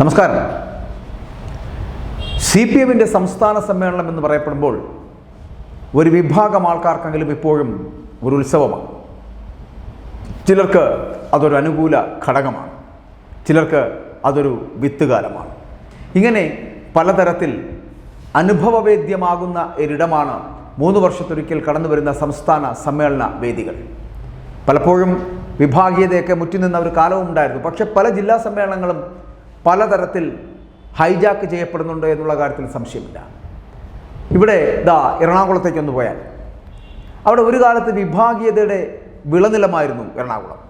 നമസ്കാരം. C P എമ്മിന്റെ സംസ്ഥാന സമ്മേളനം എന്ന് പറയപ്പെടുമ്പോൾ ഒരു വിഭാഗം ആൾക്കാർക്കെങ്കിലും ഇപ്പോഴും ഒരു ഉത്സവമാണ്. ചിലർക്ക് അതൊരു അനുകൂല ഘടകമാണ്. ചിലർക്ക് അതൊരു വിത്തുകാലമാണ്. ഇങ്ങനെ പലതരത്തിൽ അനുഭവവേദ്യമാകുന്ന ഒരിടമാണ് മൂന്ന് വർഷത്തൊരിക്കൽ കടന്നു വരുന്ന സംസ്ഥാന സമ്മേളന വേദികൾ. പലപ്പോഴും വിഭാഗീയതയൊക്കെ മുറ്റിനിന്ന ഒരു കാലവും ഉണ്ടായിരുന്നു. പക്ഷെ പല ജില്ലാ സമ്മേളനങ്ങളും പലതരത്തിൽ ഹൈജാക്ക് ചെയ്യപ്പെടുന്നുണ്ട് എന്നുള്ള കാര്യത്തിൽ സംശയമില്ല. ഇവിടെ ഇതാ എറണാകുളത്തേക്കൊന്ന് പോയാൽ. അവിടെ ഒരു കാലത്ത് വിഭാഗീയതയുടെ വിളനിലമായിരുന്നു എറണാകുളം.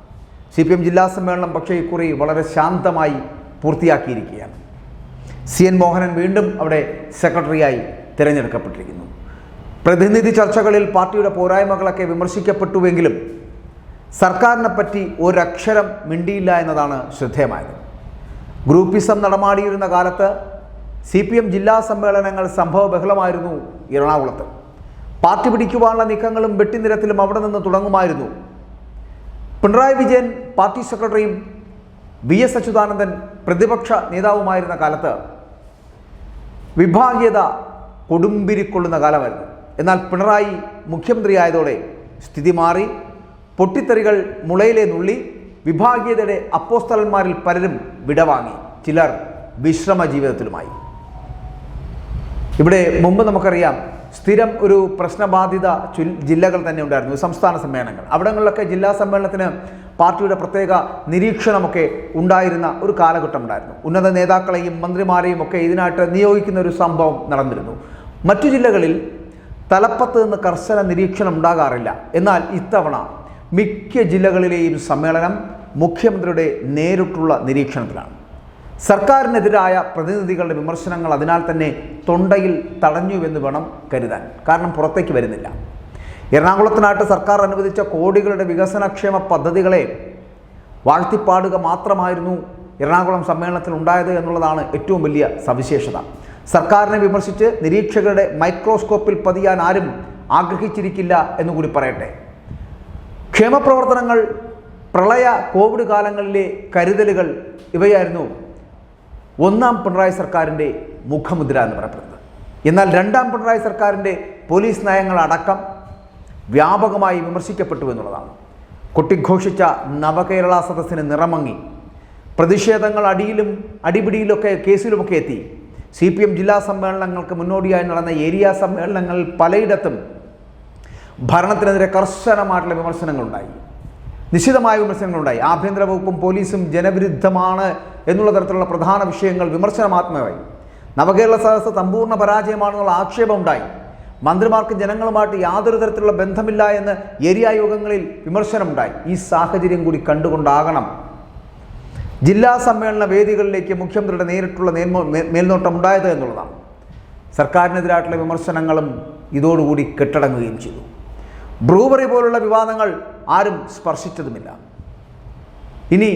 സി പി എം ജില്ലാ സമ്മേളനം പക്ഷേ ഇക്കുറി വളരെ ശാന്തമായി പൂർത്തിയാക്കിയിരിക്കുകയാണ്. സി എൻ മോഹനൻ വീണ്ടും അവിടെ സെക്രട്ടറിയായി തിരഞ്ഞെടുക്കപ്പെട്ടിരിക്കുന്നു. പ്രതിനിധി ചർച്ചകളിൽ പാർട്ടിയുടെ പോരായ്മകളൊക്കെ വിമർശിക്കപ്പെട്ടുവെങ്കിലും സർക്കാരിനെ പറ്റി ഒരക്ഷരം മിണ്ടിയില്ല എന്നതാണ് ശ്രദ്ധേയമായത്. ഗ്രൂപ്പിസം നടമാടിയിരുന്ന കാലത്ത് സി പി എം ജില്ലാ സമ്മേളനങ്ങൾ സംഭവ ബഹളമായിരുന്നു എറണാകുളത്ത്. പാർട്ടി പിടിക്കുവാനുള്ള നീക്കങ്ങളും വെട്ടിനിരത്തിലും അവിടെ നിന്ന് തുടങ്ങുമായിരുന്നു. പിണറായി വിജയൻ പാർട്ടി സെക്രട്ടറിയും വി എസ് അച്യുതാനന്ദൻ പ്രതിപക്ഷ നേതാവുമായിരുന്ന കാലത്ത് വിഭാഗീയത കൊടുമ്പിരിക്കൊള്ളുന്ന കാലമായിരുന്നു. എന്നാൽ പിണറായി മുഖ്യമന്ത്രിയായതോടെ സ്ഥിതി മാറി പൊട്ടിത്തെറികൾ മുളയിലെ നുള്ളി വിഭാഗീയതയുടെ അപ്പോസ്തലന്മാരിൽ പലരും വിടവാങ്ങി. ചിലർ വിശ്രമ ജീവിതത്തിലുമായി. ഇവിടെ മുമ്പ് നമുക്കറിയാം സ്ഥിരം ഒരു പ്രശ്നബാധിത ജില്ലകൾ തന്നെ ഉണ്ടായിരുന്നു സംസ്ഥാന സമ്മേളനങ്ങൾ. അവിടങ്ങളിലൊക്കെ ജില്ലാ സമ്മേളനത്തിന് പാർട്ടിയുടെ പ്രത്യേക നിരീക്ഷണമൊക്കെ ഉണ്ടായിരുന്ന ഒരു കാലഘട്ടം ഉണ്ടായിരുന്നു. ഉന്നത നേതാക്കളെയും മന്ത്രിമാരെയും ഒക്കെ ഇതിനായിട്ട് നിയോഗിക്കുന്ന ഒരു സംഭവം നടന്നിരുന്നു. മറ്റു ജില്ലകളിൽ തലപ്പത്ത് നിന്ന് കർശന നിരീക്ഷണം ഉണ്ടാകാറില്ല. എന്നാൽ ഇത്തവണ മിക്ക ജില്ലകളിലെയും സമ്മേളനം മുഖ്യമന്ത്രിയുടെ നേരിട്ടുള്ള നിരീക്ഷണത്തിലാണ്. സർക്കാരിനെതിരായ പ്രതിനിധികളുടെ വിമർശനങ്ങൾ അതിനാൽ തന്നെ തൊണ്ടയിൽ തടഞ്ഞുവെന്ന് വേണം കരുതാൻ. കാരണം പുറത്തേക്ക് വരുന്നില്ല. എറണാകുളത്തിനായിട്ട് സർക്കാർ അനുവദിച്ച കോടികളുടെ വികസനക്ഷേമ പദ്ധതികളെ വാഴ്ത്തിപ്പാടുക മാത്രമായിരുന്നു എറണാകുളം സമ്മേളനത്തിൽ ഉണ്ടായത് എന്നുള്ളതാണ് ഏറ്റവും വലിയ സവിശേഷത. സർക്കാരിനെ വിമർശിച്ച് നിരീക്ഷകരുടെ മൈക്രോസ്കോപ്പിൽ പതിയാൻ ആരും ആഗ്രഹിച്ചിരിക്കില്ല എന്നുകൂടി പറയട്ടെ. ക്ഷേമപ്രവർത്തനങ്ങൾ പ്രളയ കോവിഡ് കാലങ്ങളിലെ കരുതലുകൾ ഇവയായിരുന്നു ഒന്നാം പിണറായി സർക്കാരിന്റെ മുഖമുദ്ര എന്ന് പറയപ്പെടുന്നത്. എന്നാൽ രണ്ടാം പിണറായി സർക്കാരിന്റെ പോലീസ് നയങ്ങളടക്കം വ്യാപകമായി വിമർശിക്കപ്പെട്ടു എന്നുള്ളതാണ്. കൊട്ടിഘോഷിച്ച നവകേരള സദസ്സിന് നിറമങ്ങി പ്രതിഷേധങ്ങൾ അടിയിലും അടിപിടിയിലൊക്കെ കേസിലുമൊക്കെ എത്തി. സി പി എം ജില്ലാ സമ്മേളനങ്ങൾക്ക് മുന്നോടിയായി നടന്ന ഏരിയ സമ്മേളനങ്ങളിൽ പലയിടത്തും ഭരണത്തിനെതിരെ കർശനമായിട്ടുള്ള വിമർശനങ്ങളുണ്ടായി. നിശ്ചിതമായ വിമർശനങ്ങളുണ്ടായി. ആഭ്യന്തര വകുപ്പും പോലീസും ജനവിരുദ്ധമാണ് എന്നുള്ള തരത്തിലുള്ള പ്രധാന വിഷയങ്ങൾ വിമർശനമാത്മകമായി. നവകേരള സദസ്സ് സമ്പൂർണ പരാജയമാണെന്നുള്ള ആക്ഷേപം ഉണ്ടായി മന്ത്രിമാർക്ക് ജനങ്ങളുമായിട്ട് യാതൊരു തരത്തിലുള്ള ബന്ധമില്ല എന്ന് ഏരിയ യോഗങ്ങളിൽ വിമർശനമുണ്ടായി. ഈ സാഹചര്യം കൂടി കണ്ടുകൊണ്ടാകണം. ജില്ലാ സമ്മേളന വേദികളിലേക്ക് മുഖ്യമന്ത്രിയുടെ നേരിട്ടുള്ള മേൽനോട്ടം ഉണ്ടായത് എന്നുള്ളതാണ്. സർക്കാരിനെതിരായിട്ടുള്ള വിമർശനങ്ങളും ഇതോടുകൂടി കെട്ടടങ്ങുകയും ചെയ്തു. ബ്രൂവറി പോലുള്ള വിവാദങ്ങൾ ആരും സ്പർശിച്ചതുമില്ല. ഇനി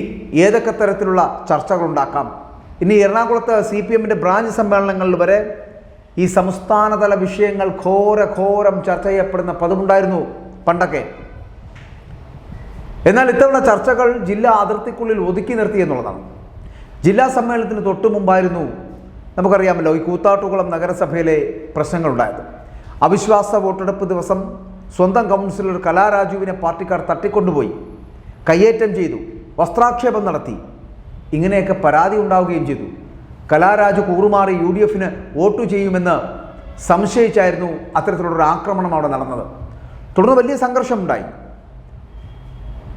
ഏതൊക്കെ തരത്തിലുള്ള ചർച്ചകളുണ്ടാക്കാം? ഇനി എറണാകുളത്ത് സി പി എമ്മിന്റെ ബ്രാഞ്ച് സമ്മേളനങ്ങളിൽ വരെ ഈ സംസ്ഥാനതല വിഷയങ്ങൾ ഘോര ഘോരം ചർച്ച ചെയ്യപ്പെടുന്ന പതിവുണ്ടായിരുന്നു പണ്ടൊക്കെ. എന്നാൽ ഇത്തവണ ചർച്ചകൾ ജില്ലാ അതിർത്തിക്കുള്ളിൽ ഒതുക്കി നിർത്തി എന്നുള്ളതാണ്. ജില്ലാ സമ്മേളനത്തിന് തൊട്ടു മുമ്പായിരുന്നു നമുക്കറിയാമല്ലോ ഈ കൂത്താട്ടുകുളം നഗരസഭയിലെ പ്രശ്നങ്ങളുണ്ടായത്. അവിശ്വാസ വോട്ടെടുപ്പ് ദിവസം സ്വന്തം കൗൺസിലർ കലാരാജുവിനെ പാർട്ടിക്കാർ തട്ടിക്കൊണ്ടുപോയി. കയ്യേറ്റം ചെയ്തു. വസ്ത്രാക്ഷേപം നടത്തി. ഇങ്ങനെയൊക്കെ പരാതി ഉണ്ടാവുകയും ചെയ്തു. കലാരാജു കൂറുമാറി യു ഡി എഫിന് വോട്ട് ചെയ്യുമെന്ന് സംശയിച്ചായിരുന്നു അത്തരത്തിലുള്ളൊരു ആക്രമണം അവിടെ നടന്നത്. തുടർന്ന് വലിയ സംഘർഷമുണ്ടായി.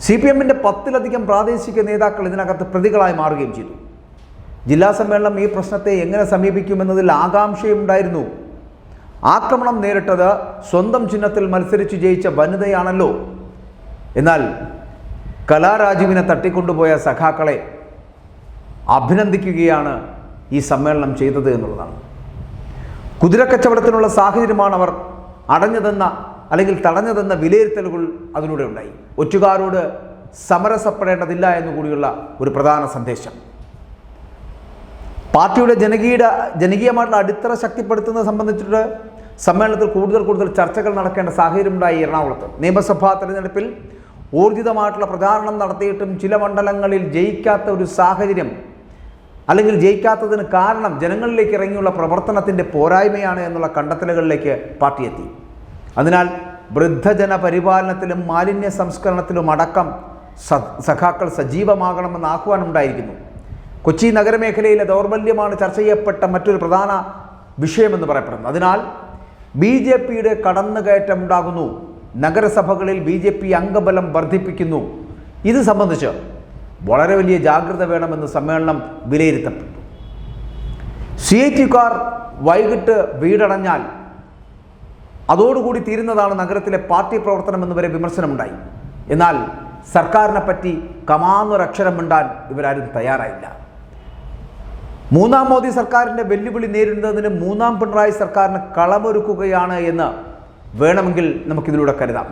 സി പി എമ്മിന്റെ പത്തിലധികം പ്രാദേശിക നേതാക്കൾ ഇതിനകത്ത് പ്രതികളായി മാറുകയും ചെയ്തു. ജില്ലാ സമ്മേളനം ഈ പ്രശ്നത്തെ എങ്ങനെ സമീപിക്കുമെന്നതിൽ ആകാംക്ഷയുണ്ടായിരുന്നു ആക്രമണം നേരിട്ടത് സ്വന്തം ചിഹ്നത്തിൽ മത്സരിച്ച് ജയിച്ച വനിതയാണല്ലോ. എന്നാൽ കലാരാജുവിനെ തട്ടിക്കൊണ്ടുപോയ സഖാക്കളെ അഭിനന്ദിക്കുകയാണ് ഈ സമ്മേളനം ചെയ്തത് എന്നുള്ളതാണ്. കുതിരക്കച്ചവടത്തിനുള്ള സാഹചര്യമാണ് അവർ അടഞ്ഞതെന്ന അല്ലെങ്കിൽ തടഞ്ഞതെന്ന വിലയിരുത്തലുകൾ അതിലൂടെ ഉണ്ടായി. ഒറ്റുകാരോട് സമരസപ്പെടേണ്ടതില്ല എന്നുകൂടിയുള്ള ഒരു പ്രധാന സന്ദേശം. പാർട്ടിയുടെ ജനകീയ ജനകീയമായിട്ടുള്ള അടിത്തറ ശക്തിപ്പെടുത്തുന്നത് സംബന്ധിച്ചിട്ട് സമ്മേളനത്തിൽ കൂടുതൽ കൂടുതൽ ചർച്ചകൾ നടക്കേണ്ട സാഹചര്യമുണ്ടായി എറണാകുളത്ത്. നിയമസഭാ തെരഞ്ഞെടുപ്പിൽ ഊർജിതമായിട്ടുള്ള പ്രചാരണം നടത്തിയിട്ടും ചില മണ്ഡലങ്ങളിൽ ജയിക്കാത്ത ഒരു സാഹചര്യം അല്ലെങ്കിൽ ജയിക്കാത്തതിന് കാരണം ജനങ്ങളിലേക്ക് ഇറങ്ങിയുള്ള പ്രവർത്തനത്തിന്റെ പോരായ്മയാണ് എന്നുള്ള കണ്ടെത്തലുകളിലേക്ക് പാർട്ടി എത്തി. അതിനാൽ വൃദ്ധജന പരിപാലനത്തിലും മാലിന്യ സംസ്കരണത്തിലും അടക്കം സഖാക്കൾ സജീവമാകണമെന്ന് ആഹ്വാനമുണ്ടായിരിക്കുന്നു. കൊച്ചി നഗരമേഖലയിലെ ദൗർബല്യമാണ് ചർച്ച ചെയ്യപ്പെട്ട മറ്റൊരു പ്രധാന വിഷയമെന്ന് പറയപ്പെടുന്നത് അതിനാൽ ബി ജെ പിയുടെ കടന്നുകയറ്റം ഉണ്ടാകുന്നു. നഗരസഭകളിൽ ബി ജെ പി അംഗബലം വർദ്ധിപ്പിക്കുന്നു. ഇത് സംബന്ധിച്ച് വളരെ വലിയ ജാഗ്രത വേണമെന്ന് സമ്മേളനം വിലയിരുത്തപ്പെട്ടു. സി ഐ ടിക്കാർ വൈകിട്ട് വീടടഞ്ഞാൽ അതോടുകൂടി തീരുന്നതാണ് നഗരത്തിലെ പാർട്ടി പ്രവർത്തനം എന്ന് വരെ വിമർശനമുണ്ടായി. എന്നാൽ സർക്കാരിനെ പറ്റി കമാന്നൊരക്ഷരം മിണ്ടാൻ ഇവരാരും തയ്യാറായില്ല. മൂന്നാം മോദി സർക്കാരിന്റെ വെല്ലുവിളി നേരിടുന്നതിന് മൂന്നാം പിണറായി സർക്കാരിന് കളമൊരുക്കുകയാണ് എന്ന് വേണമെങ്കിൽ നമുക്കിതിലൂടെ കരുതാം.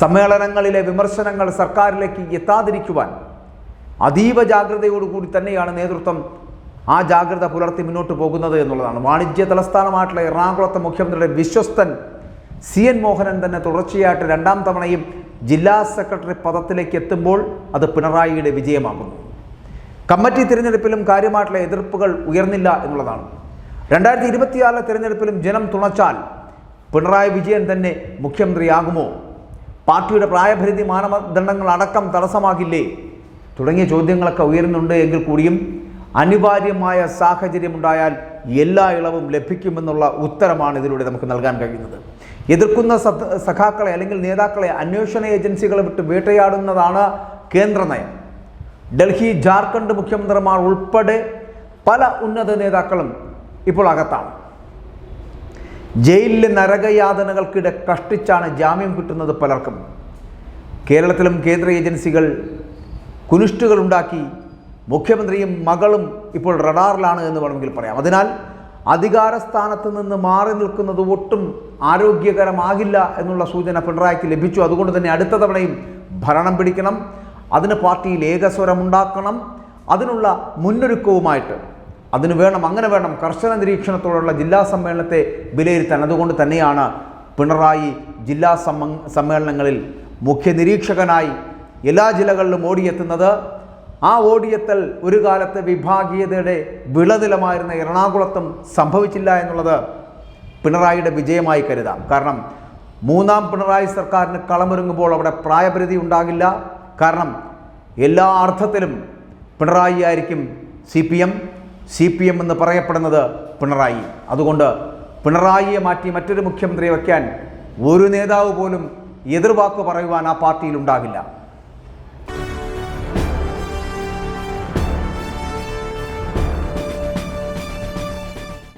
സമ്മേളനങ്ങളിലെ വിമർശനങ്ങൾ സർക്കാരിലേക്ക് എത്താതിരിക്കുവാൻ അതീവ ജാഗ്രതയോടുകൂടി തന്നെയാണ് നേതൃത്വം ആ ജാഗ്രത പുലർത്തി മുന്നോട്ട് പോകുന്നത് എന്നുള്ളതാണ്. വാണിജ്യ തലസ്ഥാനമായിട്ടുള്ള എറണാകുളത്തെ മുഖ്യമന്ത്രിയുടെ വിശ്വസ്തൻ സി എൻ മോഹനൻ തന്നെ തുടർച്ചയായിട്ട് രണ്ടാം തവണയും ജില്ലാ സെക്രട്ടറി പദത്തിലേക്ക് എത്തുമ്പോൾ അത് പിണറായിയുടെ വിജയമാകുന്നു. കമ്മിറ്റി തിരഞ്ഞെടുപ്പിലും കാര്യമായിട്ടുള്ള എതിർപ്പുകൾ ഉയർന്നില്ല എന്നുള്ളതാണ്. രണ്ടായിരത്തി ഇരുപത്തിയാറിലെ തിരഞ്ഞെടുപ്പിലും ജനം തുണച്ചാൽ പിണറായി വിജയൻ തന്നെ മുഖ്യമന്ത്രിയാകുമോ? പാർട്ടിയുടെ പ്രായപരിധി മാനദണ്ഡങ്ങൾ അടക്കം തടസ്സമാകില്ലേ? തുടങ്ങിയ ചോദ്യങ്ങളൊക്കെ ഉയരുന്നുണ്ട് എങ്കിൽ കൂടിയും അനിവാര്യമായ സാഹചര്യമുണ്ടായാൽ എല്ലാ ഇളവും ലഭിക്കുമെന്നുള്ള ഉത്തരമാണ് ഇതിലൂടെ നമുക്ക് നൽകാൻ കഴിയുന്നത്. എതിർക്കുന്ന സഖാക്കളെ അല്ലെങ്കിൽ നേതാക്കളെ അന്വേഷണ ഏജൻസികളെ വിട്ട് വേട്ടയാടുന്നതാണ് കേന്ദ്ര നയം. ഡൽഹി ജാർഖണ്ഡ് മുഖ്യമന്ത്രിമാർ ഉൾപ്പെടെ പല ഉന്നത നേതാക്കളും ഇപ്പോൾ അകത്താണ്. ജയിലിലെ നരകയാതനകൾക്കിടെ കഷ്ടിച്ചാണ് ജാമ്യം കിട്ടുന്നത് പലർക്കും. കേരളത്തിലും കേന്ദ്ര ഏജൻസികൾ കുനിഷ്ടുകൾ ഉണ്ടാക്കി മുഖ്യമന്ത്രിയും മകളും ഇപ്പോൾ റഡാറിലാണ് എന്ന് വേണമെങ്കിൽ പറയാം. അതിനാൽ അധികാര സ്ഥാനത്ത് നിന്ന് മാറി നിൽക്കുന്നത് ഒട്ടും ആരോഗ്യകരമാകില്ല എന്നുള്ള സൂചന പിണറായിക്ക് ലഭിച്ചു. അതുകൊണ്ട് തന്നെ അടുത്ത തവണയും ഭരണം പിടിക്കണം. അതിന് പാർട്ടിയിൽ ഏകസ്വരമുണ്ടാക്കണം അതിനുള്ള മുന്നൊരുക്കവുമായിട്ട്. അതിന് വേണം അങ്ങനെ വേണം കർശന നിരീക്ഷണത്തോടുള്ള ജില്ലാ സമ്മേളനത്തെ വിലയിരുത്താൻ. അതുകൊണ്ട് തന്നെയാണ് പിണറായി ജില്ലാ സമ്മ സമ്മേളനങ്ങളിൽ മുഖ്യ നിരീക്ഷകനായി എല്ലാ ജില്ലകളിലും ഓടിയെത്തുന്നത്. ആ ഓടിയെത്തൽ ഒരു കാലത്തെ വിഭാഗീയതയുടെ വിളനിലമായിരുന്ന എറണാകുളത്തും സംഭവിച്ചില്ല എന്നുള്ളത് പിണറായിയുടെ വിജയമായി കരുതാം. കാരണം മൂന്നാം പിണറായി സർക്കാരിന് കളമൊരുങ്ങുമ്പോൾ അവിടെ പ്രായപരിധി ഉണ്ടാകില്ല. കാരണം എല്ലാ അർത്ഥത്തിലും പിണറായി ആയിരിക്കും C P M C P M എന്ന് പറയപ്പെടുന്നത് പിണറായി. അതുകൊണ്ട് പിണറായിയെ മാറ്റി മറ്റൊരു മുഖ്യമന്ത്രിയെ വയ്ക്കാൻ ഒരു നേതാവ് പോലും എതിർവാക്ക് പറയുവാൻ ആ പാർട്ടിയിൽ ഉണ്ടാകില്ല.